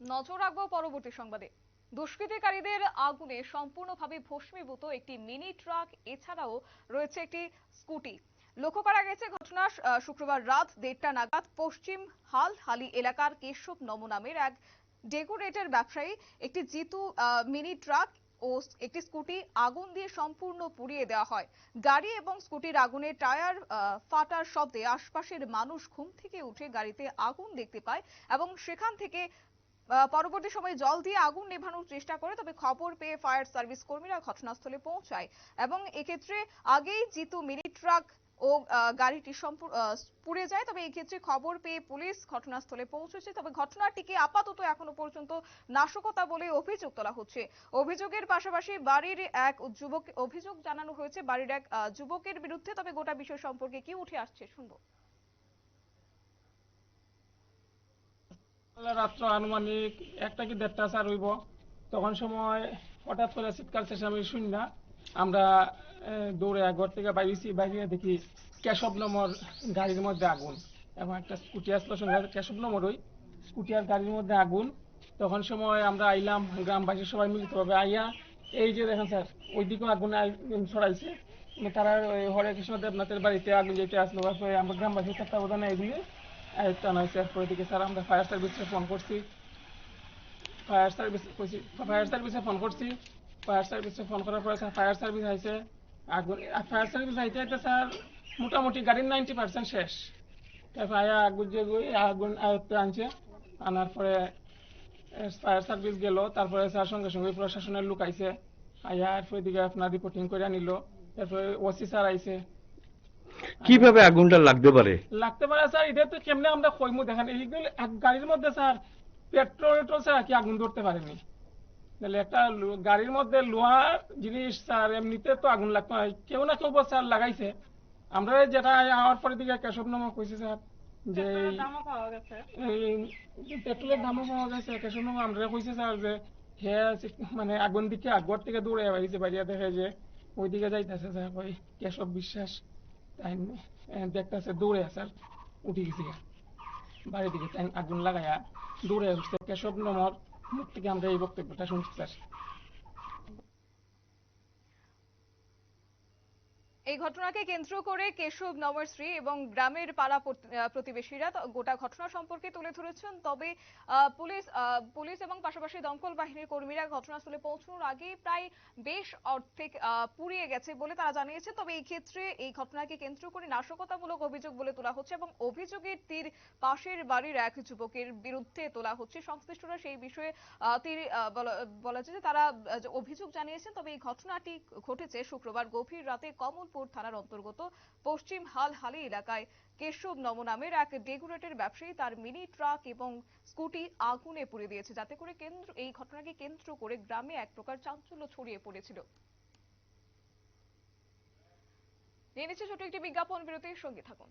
নজর রাখব পরবর্তী সংবাদে। দুষ্কৃতিকারীদের আগুনে সম্পূর্ণভাবে ভস্মীভূত একটি মিনি ট্রাক, এছাড়াও রয়েছে একটি স্কুটি। লক্ষ্য করা গেছে ঘটনা শুক্রবার রাত দেড়টা নাগাদ পশ্চিম হাল হালি এলাকার কেশব নম নামের এক ডেকোরেটর ব্যবসায়ী একটি জিতু মিনি ট্রাক ও একটি স্কুটি আগুন দিয়ে সম্পূর্ণ পুড়িয়ে দেওয়া হয়। গাড়ি এবং স্কুটির আগুনে টায়ার ফাটার শব্দে আশপাশের মানুষ ঘুম থেকে উঠে গাড়িতে আগুন দেখতে পায় এবং সেখান থেকে পরবর্তী সময়ে জল দিয়ে আগুন নেভানোর চেষ্টা করে, তবে খবর পেয়ে ফায়ার সার্ভিস কর্মীরা ঘটনাস্থলে পৌঁছায়। এবং এক্ষেত্রে আগেই জিতু মিনি ট্রাক ও গাড়িটি পুড়ে যায়। তবে এই ক্ষেত্রে খবর পেয়ে পুলিশ ঘটনাস্থলে পৌঁছেছে। তবে ঘটনাটিকে আপাতত এখনও পর্যন্ত নাশকতা বলে অভিযোগ তোলা হচ্ছে। অভিযোগের পাশাপাশি বাড়ির এক যুবক অভিযোগ জানানো হয়েছে, বাড়ির এক যুবকের বিরুদ্ধে। তবে গোটা বিষয় সম্পর্কে কি উঠে আসছে শুনব। রাত্র আনুমানিক একটা কি দেড়টা চার হইব। তখন সময় হঠাৎ করে চিৎকার চেঁচামেচি শুনি না। আমরা দৌড়ে ঘর থেকে বাইরেছি, বাইরে দেখি কেশব নম্বর গাড়ির মধ্যে আগুন। এবং একটা স্কুটি আসলো সঙ্গে কেশব নম্বর ওই স্কুটি আর গাড়ির মধ্যে আগুন। তখন সময় আমরা আইলাম, গ্রামবাসী সবাই মিলিতভাবে আইয়া, এই যে দেখেন স্যার, ওইদিকেও আগুন আই- ছড়াইছে। তারা ওই হরে কৃষ্ণ দেবনাথের বাড়িতে আগুন যেটা আসলো আমরা গ্রামবাসী তত্ত্বাবধানে এগুলি টানা হয়েছে এরপরে দিকে স্যার আমরা ফায়ার সার্ভিসে ফোন করছি ফায়ার সার্ভিস ফায়ার সার্ভিসে ফোন করছি ফায়ার সার্ভিসে ফোন করার পরে স্যার ফায়ার সার্ভিস আইছে আগুন ফায়ার সার্ভিস আইতে আইতে স্যার মোটামুটি গাড়ির নাইনটি পার্সেন্ট শেষ তারপর আয়া আগুন যে আগুন আয়ত্তে আনছে আনার পরে ফায়ার সার্ভিস গেল তারপরে স্যার সঙ্গে সঙ্গে প্রশাসনের লোক আইছে আয়া এরপর দিকে আপনার রিপোর্টিং করে নিল তারপরে ওসি স্যার আইছে কীভাবে আগুনটা লাগতে পারে? লাগতে পারে স্যার এটা তো কেমনে আমরা কইমু? দেখেন এইগুলো এক গাড়ির মধ্যে স্যার পেট্রোল টেট্রোল ছাড়া কি আগুন ধরতে পারেনি? তাহলে একটা গাড়ির মধ্যে লোহার জিনিস স্যার এমনিতে তো আগুন লাগতো না। কেউ না কেউ স্যার লাগাইছে। আমরা যেটা আমার পরে দিকে কেশব নামা কইছে স্যার যে পেট্রোলের দামও পাওয়া গেছে। কেশব নামা আমরা কইছে স্যার যে হে মানে আগুন দিকে আগর থেকে দৌড়ে বাড়িছে বাড়িয়া দেখে যে ওইদিকে যাইতেছে স্যার ওই কেশব বিশ্বাস। তাই দেখতেছে দৌড়ে আছে উঠে গেছি। বাড়ির দিকে তাই আগুন লাগাইয়া দৌড়ে উঠছে কেশব নমর মুখ থেকে আমরা এই বক্তব্যটা শুনছি, স্যার এই ঘটনাকে কেন্দ্র করে কেশব নবশ্রী এবং গ্রামের পাড়া প্রতিবেশীরা গোটা ঘটনা সম্পর্কে তুলে ধরেছেন। তবে পুলিশ পুলিশ এবং পাশাপাশি দমকল বাহিনীর কর্মীরা ঘটনাস্থলে পৌঁছানোর আগে প্রায় বেশ অর্ধেক পুড়িয়ে গেছে বলে তারা জানিয়েছে তবে এই ক্ষেত্রে এই ঘটনাকে কেন্দ্র করে নাশকতামূলক অভিযোগ বলে তোলা হচ্ছে এবং অভিযোগের তীর পাশের বাড়ির এক যুবকের বিরুদ্ধে তোলা হচ্ছে। সংশ্লিষ্টরা সেই বিষয়ে তীর বলা যায় যে তারা অভিযোগ জানিয়েছেন। তবে এই ঘটনাটি ঘটেছে শুক্রবার গভীর রাতে কমলপুর থানার অন্তর্গত পশ্চিম হালহালি এলাকায় কেশব নম নামের এক ডেকোরেটের ব্যবসায়ী তার মিনি ট্রাক এবং স্কুটি আগুনে পুড়ে দিয়েছে। যাতে করে কেন্দ্র, এই ঘটনাকে কেন্দ্র করে গ্রামে এক প্রকার চাঞ্চল্য ছড়িয়ে পড়েছিল। নিয়ে নিচ্ছে ছোট একটি বিজ্ঞাপন, বিরতির সঙ্গে থাকুন।